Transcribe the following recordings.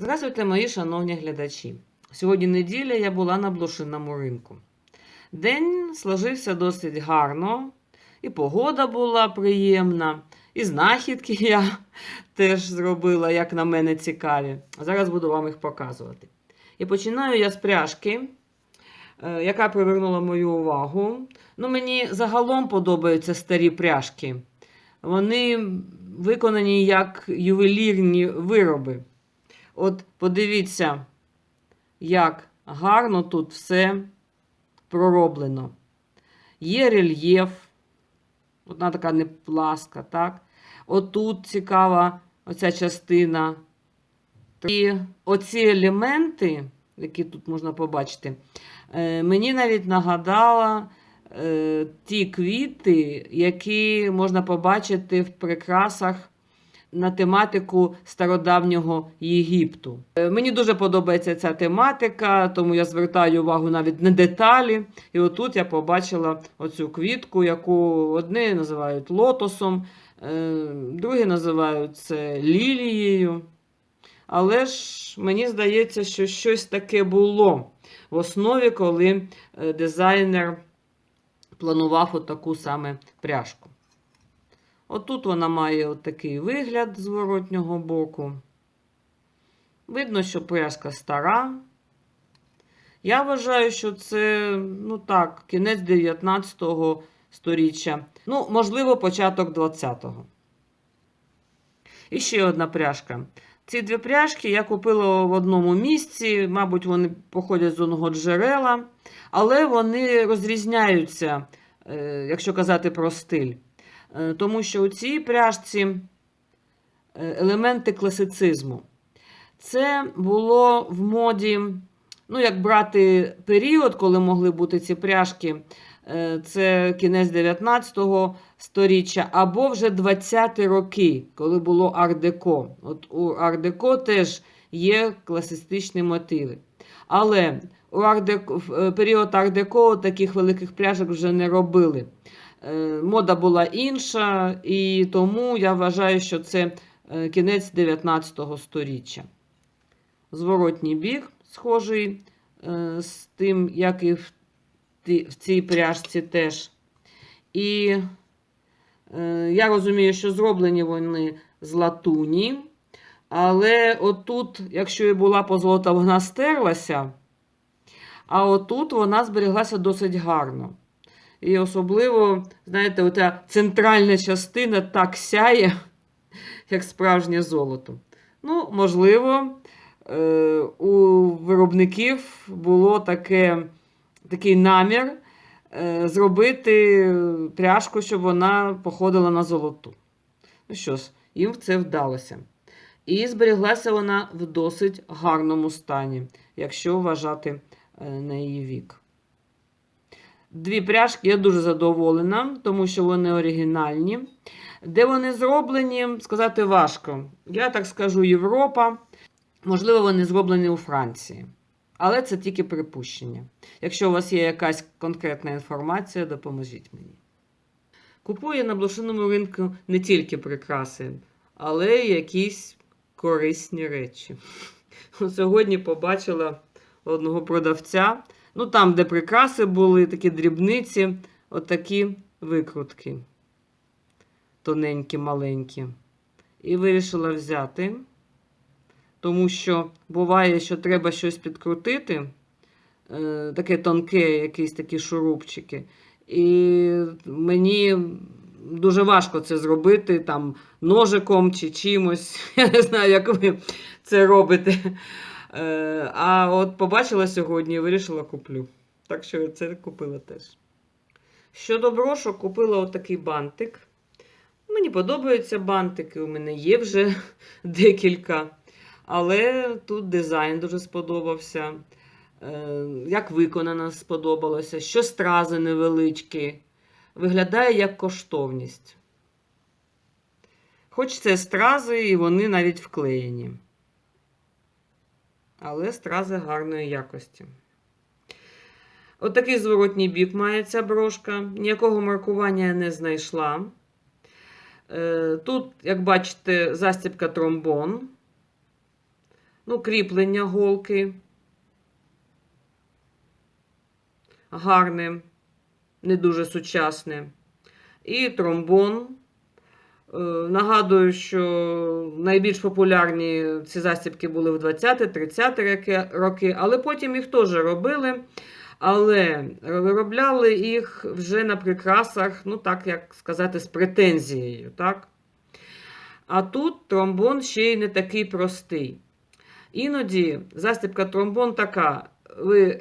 Здравствуйте, мої шановні глядачі. Сьогодні неділя я була на блошинному ринку. День сложився досить гарно, і погода була приємна, і знахідки я теж зробила, як на мене, цікаві. Зараз буду вам їх показувати. І починаю я з пряжки, е, яка привернула мою увагу. Ну, мені загалом подобаються старі пряжки. Вони виконані як ювелірні вироби. От подивіться, як гарно тут все пророблено. Є рельєф, одна така не пласка, так? Отут цікава оця частина. І оці елементи, які тут можна побачити, е, мені навіть нагадала е, ті квіти, які можна побачити в прикрасах на тематику стародавнього Єгипту. Е, Мені дуже подобається ця тематика, тому я звертаю увагу навіть на деталі. І отут я побачила оцю квітку, яку одні називають лотосом, е, другі називають це лілією. Але ж мені здається, що щось таке було в основі, коли е, дизайнер планував отаку саме пряжку. Отут вона має отакий вигляд з воротнього боку. Видно, що пряжка стара. Я вважаю, що це, ну так, кінець 19 сторіччя. Ну, можливо, початок 20-го. І ще одна пряжка. Ці дві пряжки я купила в одному місці, мабуть, вони походять з одного джерела, але вони розрізняються, е, якщо казати про стиль. Е, Тому що у цій пряжці е, елементи класицизму. Це було в моді, ну, як брати період, коли могли бути ці пряжки, е, це кінець 19 сторіччя, або вже 20-ті роки, коли було ар-деко. От у ар-деко теж є класистичні мотиви. Але у період ар-деко таких великих пряжок вже не робили. Е, Мода була інша, і тому я вважаю, що це е, кінець 19 сторіччя. Зворотній бік, схожий е, з тим, як і в, цій пряжці теж. І я розумію, що зроблені вони з латуні. Але отут, якщо і була позолота, вона стерлася. А отут вона зберіглася досить гарно. І особливо, знаєте, оця центральна частина так сяє, як справжнє золото. Ну, можливо, е, у виробників було таке, такий намір е, зробити пряжку, щоб вона походила на золоту. Ну що ж, їм це вдалося. І зберіглася вона в досить гарному стані, якщо вважати е, на її вік. Дві пряжки я дуже задоволена, тому що вони оригінальні. Де вони зроблені, сказати важко. Я так скажу, Європа. Можливо, вони зроблені у Франції. Але це тільки припущення. Якщо у вас є якась конкретна інформація, допоможіть мені. Купую на блошиному ринку не тільки прикраси, але й якісь корисні речі. Сьогодні побачила одного продавця. Ну, там, де прикраси були, такі дрібниці, отакі викрутки. Тоненькі, маленькі. І вирішила взяти, тому що буває, що треба щось підкрутити, е, таке тонке, якісь такі шурупчики. І мені дуже важко це зробити там ножиком чи чимось. Я не знаю, як ви це робите. Е, А от побачила сьогодні і вирішила куплю. Так що це купила теж. Щодо брошок, купила отакий бантик. Мені подобаються бантики, у мене є вже декілька. Але тут дизайн дуже сподобався. Е, Як виконано сподобалося, що стрази невеличкі. Виглядає як коштовність. Хоч це стрази, і вони навіть вклеєні але стрази гарної якості. Отакий зворотній бік має ця брошка. Ніякого маркування я не знайшла. Е, Тут, як бачите, застібка тромбон. Ну, кріплення голки. Гарне, не дуже сучасне. І тромбон. Е, Нагадую, що найбільш популярні ці застібки були в 20-30 роки, але потім їх теж робили. Але виробляли їх вже на прикрасах, ну так як сказати, з претензією. так? А тут тромбон ще й не такий простий. Іноді застібка тромбон така: ви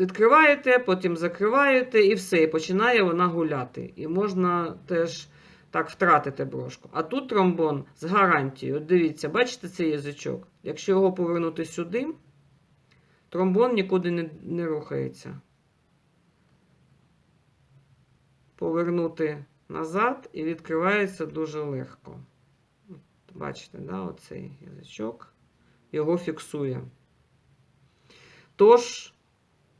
відкриваєте, потім закриваєте і все, і починає вона гуляти. І можна теж так втратити брошку. А тут тромбон з гарантією. От дивіться, бачите цей язичок? Якщо його повернути сюди, тромбон нікуди не, не рухається. Повернути назад і відкривається дуже легко. От Бачите, да, оцей язичок його фіксує. Тож,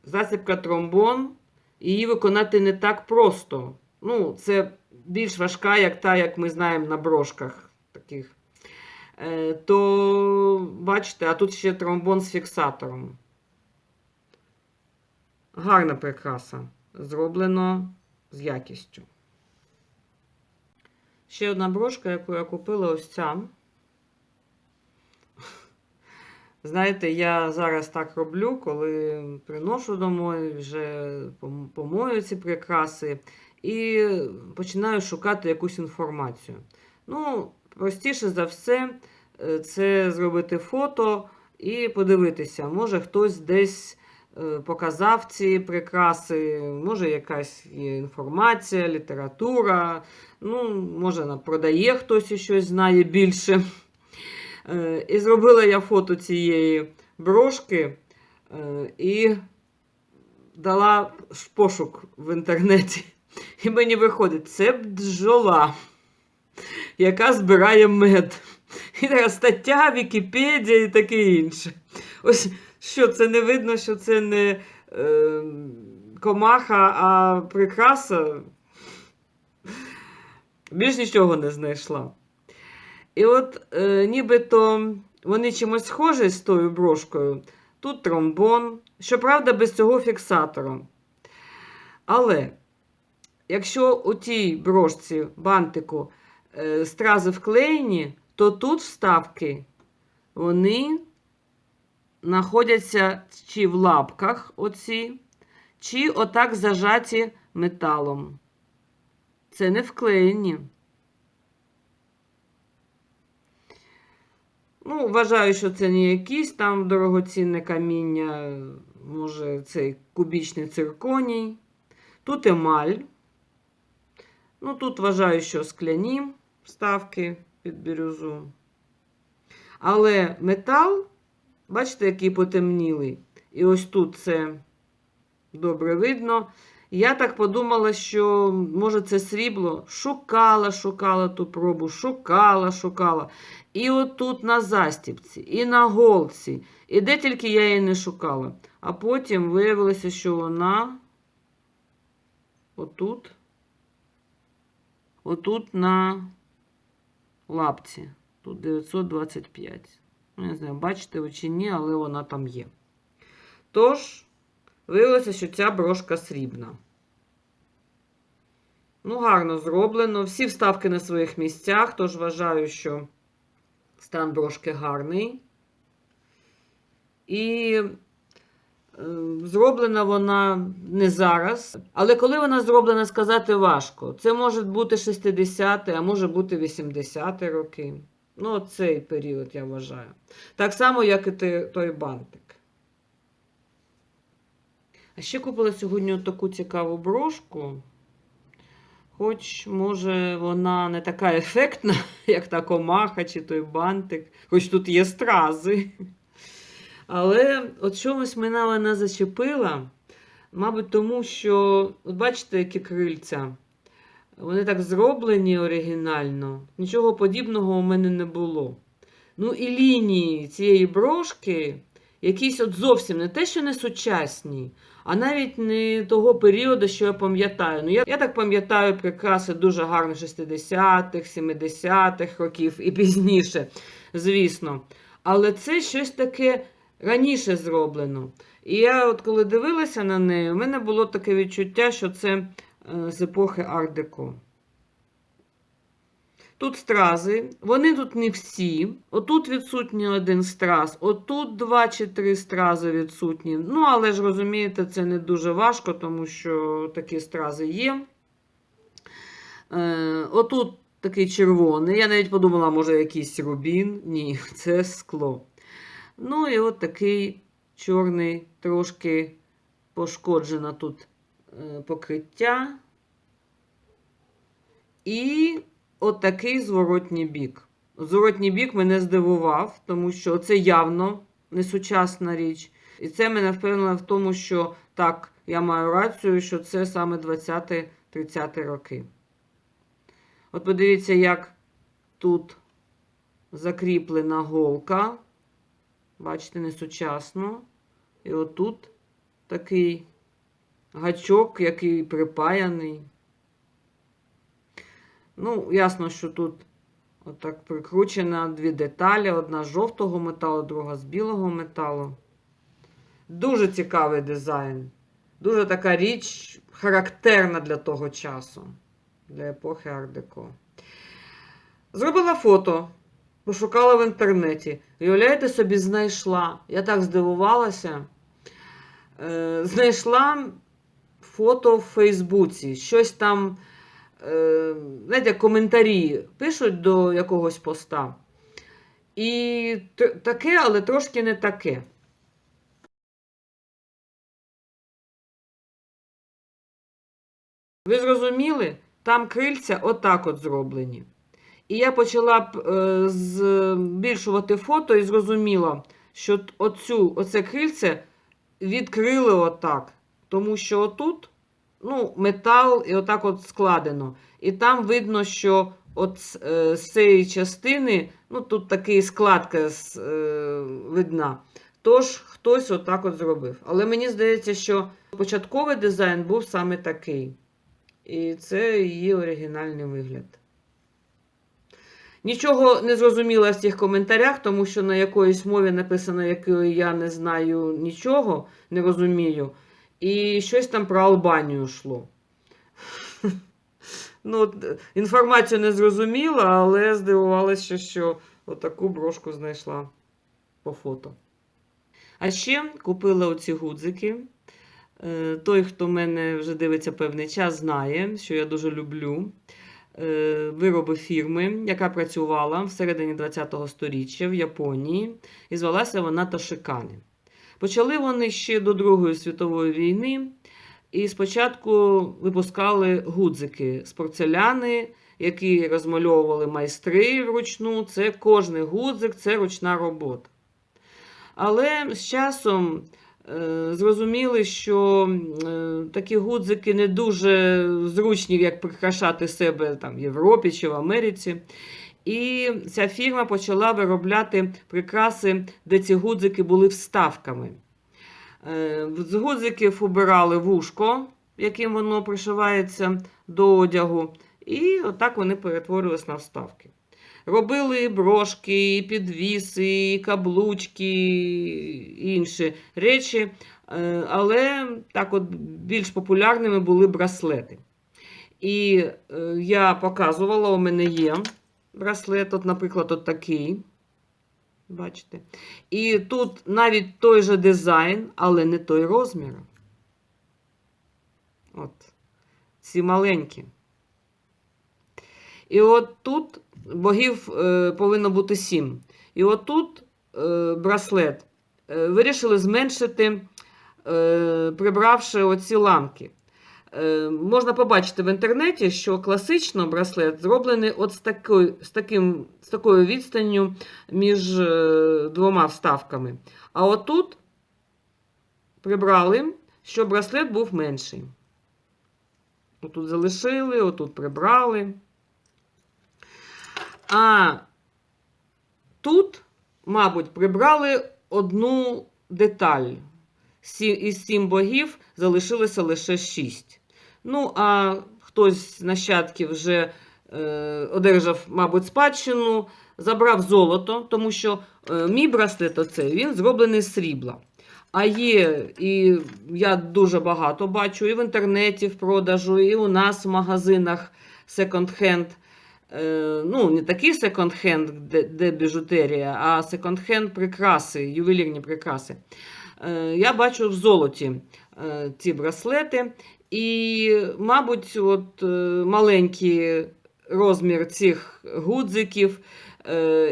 засібка тромбон, її виконати не так просто. Ну, це більш важка, як та, як ми знаємо на брошках таких. Е, то, бачите, а тут ще тромбон з фіксатором. Гарна прикраса. Зроблено з якістю. Ще одна брошка, яку я купила, ось ця. Знаєте, я зараз так роблю, коли приношу домой, вже помою ці прикраси і починаю шукати якусь інформацію. Ну, простіше за все, е, це зробити фото і подивитися. Може, хтось десь е, показав ці прикраси, може, якась є інформація, література, ну, може, продає хтось і щось знає більше. Е, І зробила я фото цієї брошки і дала пошук в інтернеті. І мені виходить, це бджола, яка збирає мед. І така стаття, Вікіпедія і таке інше. Ось що це не видно, що це не е, комаха, а прикраса. Більш нічого не знайшла. І от е, нібито вони чимось схожі з тою брошкою. Тут тромбон, щоправда, без цього фіксатора. Але якщо у тій брошці бантику е, стрази вклеєні, то тут вставки вони знаходяться чи в лапках оці, чи отак зажаті металом. Це не вклеєні. Ну, вважаю, що це не якісь там дорогоцінне каміння, може, цей кубічний цирконій. Тут емаль. Ну, тут вважаю, що скляні вставки під бірюзу. Але метал, бачите, який потемнілий. І ось тут це добре видно. Я так подумала, що може це срібло. Шукала, шукала ту пробу, шукала, шукала. І отут на застіпці, і на голці, і де тільки я її не шукала. А потім виявилося, що вона отут, отут на лапці. Тут 925. Ну, Не знаю, бачите ви чи ні, але вона там є. Тож, виявилося, що ця брошка срібна. Ну, гарно зроблено. Всі вставки на своїх місцях, тож вважаю, що стан брошки гарний. І зроблена вона не зараз. Але коли вона зроблена, сказати важко. Це може бути 60 а може бути 80 роки. Ну, цей період, я вважаю. Так само, як і той бантик. А ще купила сьогодні таку цікаву брошку. Хоч, може, вона не така ефектна, як та комаха чи той бантик, хоч тут є стрази. Але от чомусь мене вона зачепила. Мабуть, тому що, от бачите, які крильця. Вони так зроблені оригінально. Нічого подібного у мене не було. Ну і лінії цієї брошки якісь от зовсім не те, що не сучасні, а навіть не того періоду, що я пам'ятаю. Ну, я, я так пам'ятаю прикраси дуже гарно 60-х, 70-х років і пізніше, звісно. Але це щось таке раніше зроблено. І я, от коли дивилася на неї, у мене було таке відчуття, що це е, з епохи Ар-Деко. Тут стрази, вони тут не всі. Отут відсутній один страз, отут два чи три стрази відсутні. Ну, але ж розумієте, це не дуже важко, тому що такі стрази є. Е, отут такий червоний. Я навіть подумала, може, якийсь рубін. Ні, це скло. Ну, і от такий чорний, трошки пошкоджено тут е, покриття. І от зворотній бік. Зворотній бік мене здивував, тому що це явно не сучасна річ. І це мене впевнило в тому, що так, я маю рацію, що це саме 20-30 роки. От подивіться, як тут закріплена голка. Бачите, не сучасно. І отут такий гачок, який припаяний. Ну, ясно, що тут отак прикручено дві деталі: одна з жовтого металу, друга з білого металу. Дуже цікавий дизайн. Дуже така річ характерна для того часу, для епохи Ар-Деко. Зробила фото, пошукала в інтернеті. Уявляєте собі, знайшла. Я так здивувалася. Е, знайшла фото в Фейсбуці. Щось там, е, знаєте, коментарі пишуть до якогось поста. І таке, але трошки не таке. Ви зрозуміли? Там крильця отак от зроблені. І я почала б е, збільшувати фото і зрозуміла, що оцю, оце крильце відкрили отак. Тому що отут ну, метал і отак от складено. І там видно, що от е, з цієї частини, ну тут такий складка з, е, видна. Тож хтось отак от зробив. Але мені здається, що початковий дизайн був саме такий. І це її оригінальний вигляд. Нічого не зрозуміла в цих коментарях, тому що на якоїсь мові написано, якої я не знаю нічого, не розумію. І щось там про Албанію йшло. Ну, е, інформацію не зрозуміла, але здивувалася, що отаку брошку знайшла по фото. А ще купила оці гудзики. Е, Той, хто мене вже дивиться певний час, знає, що я дуже люблю вироби фірми, яка працювала всередині ХХ століття в Японії, і звалася вона Ташикани. Почали вони ще до Другої світової війни, і спочатку випускали гудзики з порцеляни, які розмальовували майстри вручну. Це кожний гудзик, це ручна робота. Але з часом е, зрозуміли, що е, такі гудзики не дуже зручні, як прикрашати себе там, в Європі чи в Америці. І ця фірма почала виробляти прикраси, де ці гудзики були вставками. Е, З гудзиків убирали вушко, яким воно пришивається до одягу, і отак вони перетворювалися на вставки. Робили і брошки, і підвіси, і каблучки, і інші речі, е, але так от більш популярними були браслети. І е, я показувала, у мене є браслет, от, наприклад, от такий. Бачите? І тут навіть той же дизайн, але не той розмір. От. Ці маленькі. І от тут богів е, повинно бути сім. І от тут е, браслет е, вирішили зменшити, прибравши оці ламки. Можна побачити в інтернеті, що класично браслет зроблений от з, такою, з, таким, з такою відстанню між двома вставками. А отут прибрали, щоб браслет був менший. Отут залишили, отут прибрали. А тут, мабуть, прибрали одну деталь. Із сім богів залишилося лише шість. Ну, а хтось з нащадків вже е, одержав, мабуть, спадщину забрав золото, тому що е, мій браслет оцей, він зроблений з срібла. А є, і я дуже багато бачу і в інтернеті в продажу, і у нас в магазинах секонд-хенд. Е, ну, не такий секонд-хенд, де, де біжутерія, а секонд-хенд прикраси, ювелірні прикраси. Е, я бачу в золоті е, ці браслети. І, мабуть, от, маленький розмір цих гудзиків.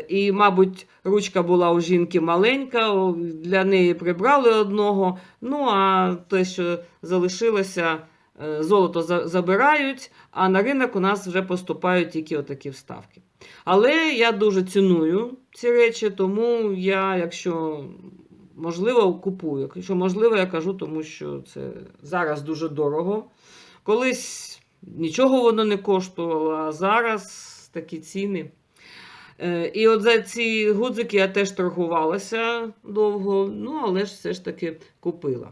І, мабуть, ручка була у жінки маленька, для неї прибрали одного. Ну, а те, що залишилося, золото забирають, а на ринок у нас вже поступають тільки отакі вставки. Але я дуже ціную ці речі, тому я, якщо можливо, купую. Якщо можливо, я кажу, тому що це зараз дуже дорого. Колись нічого воно не коштувало, а зараз такі ціни. Е, І от за ці гудзики я теж торгувалася довго, ну але ж все ж таки купила.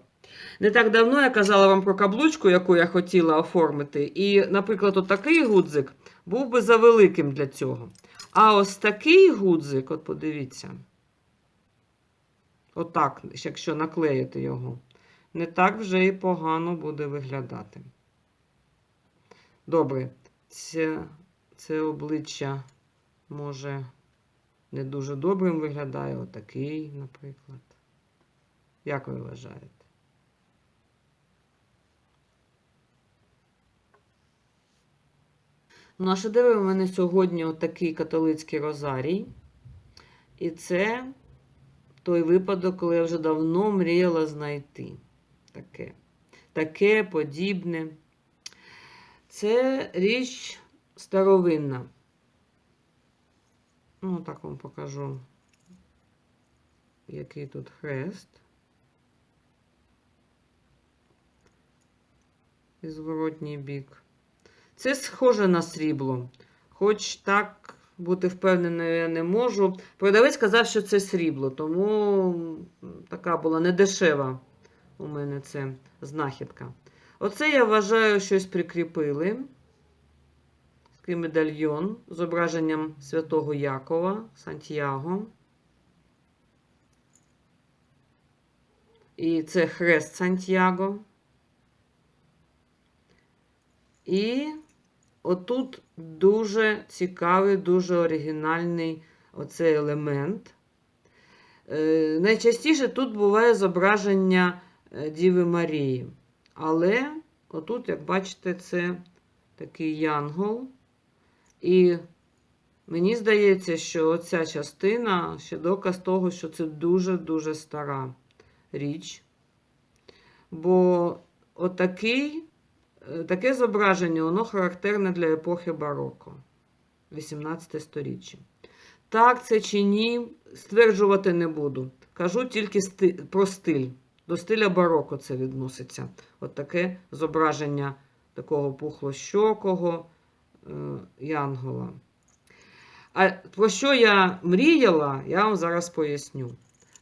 Не так давно я казала вам про каблучку, яку я хотіла оформити. І, наприклад, отакий гудзик був би завеликим для цього. А ось такий гудзик, от подивіться, отак, якщо наклеїти його, не так вже і погано буде виглядати. Добре, це, це обличчя може не дуже добрим виглядає, отакий, наприклад. Як ви вважаєте? Ну, а шедевр мене сьогодні отакий католицький розарій. І це той випадок, коли я вже давно мріяла знайти. Таке. Таке подібне. Це річ старовинна. Ну, так вам покажу, який тут хрест. І зворотній бік. Це схоже на срібло. Хоч так бути впевненою я не можу. Продавець сказав, що це срібло, тому така була недешева у мене це знахідка. Оце я вважаю, щось прикріпили. Такий медальйон з зображенням святого Якова, Сантьяго. І це хрест Сантьяго. І отут дуже цікавий, дуже оригінальний оцей елемент. Е, найчастіше тут буває зображення е, Діви Марії. Але отут, як бачите, це такий янгол. І мені здається, що оця частина ще доказ того, що це дуже-дуже стара річ. Бо отакий, таке зображення, воно характерне для епохи бароко, 18 сторіччя. Так, це чи ні, стверджувати не буду. Кажу тільки сти- про стиль. До стиля бароко це відноситься. От таке зображення такого пухлощокого е, янгола. А про що я мріяла, я вам зараз поясню.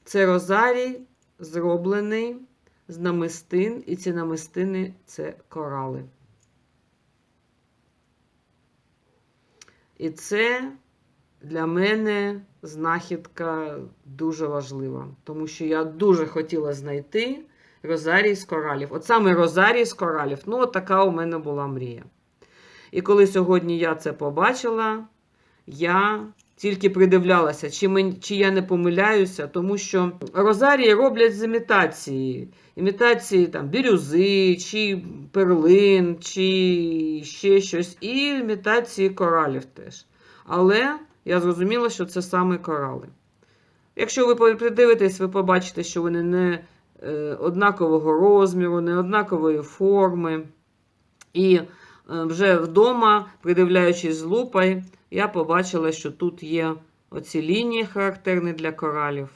Це розарій зроблений з намистин, і ці намистини це корали. І це для мене знахідка дуже важлива, тому що я дуже хотіла знайти розарій з коралів. От саме розарій з коралів. Ну, от така у мене була мрія. І коли сьогодні я це побачила, я тільки придивлялася, чи, мен, чи я не помиляюся, тому що розарії роблять з імітації. Імітації там бірюзи, чи перлин, чи ще щось, і імітації коралів теж. Але я зрозуміла, що це саме корали. Якщо ви придивитесь, ви побачите, що вони не е, однакового розміру, не однакової форми. І е, вже вдома, придивляючись з лупою, я побачила, що тут є оці лінії, характерні для коралів.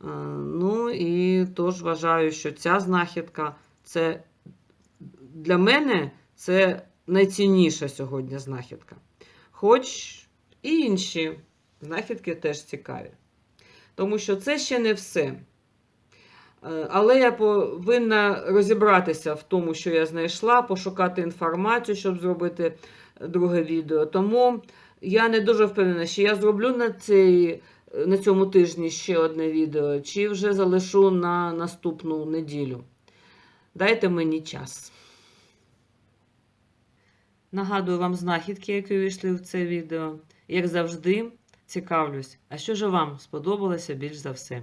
Е, Ну і тож вважаю, що ця знахідка це для мене це найцінніша сьогодні знахідка. Хоч і інші знахідки теж цікаві. Тому що це ще не все. Е, Але я повинна розібратися в тому, що я знайшла, пошукати інформацію, щоб зробити друге відео. Тому Я не дуже впевнена, чи я зроблю на, цей, на цьому тижні ще одне відео, чи вже залишу на наступну неділю. Дайте мені час. Нагадую вам знахідки, які увійшли в це відео. Як завжди, цікавлюсь, а що ж вам сподобалося більш за все.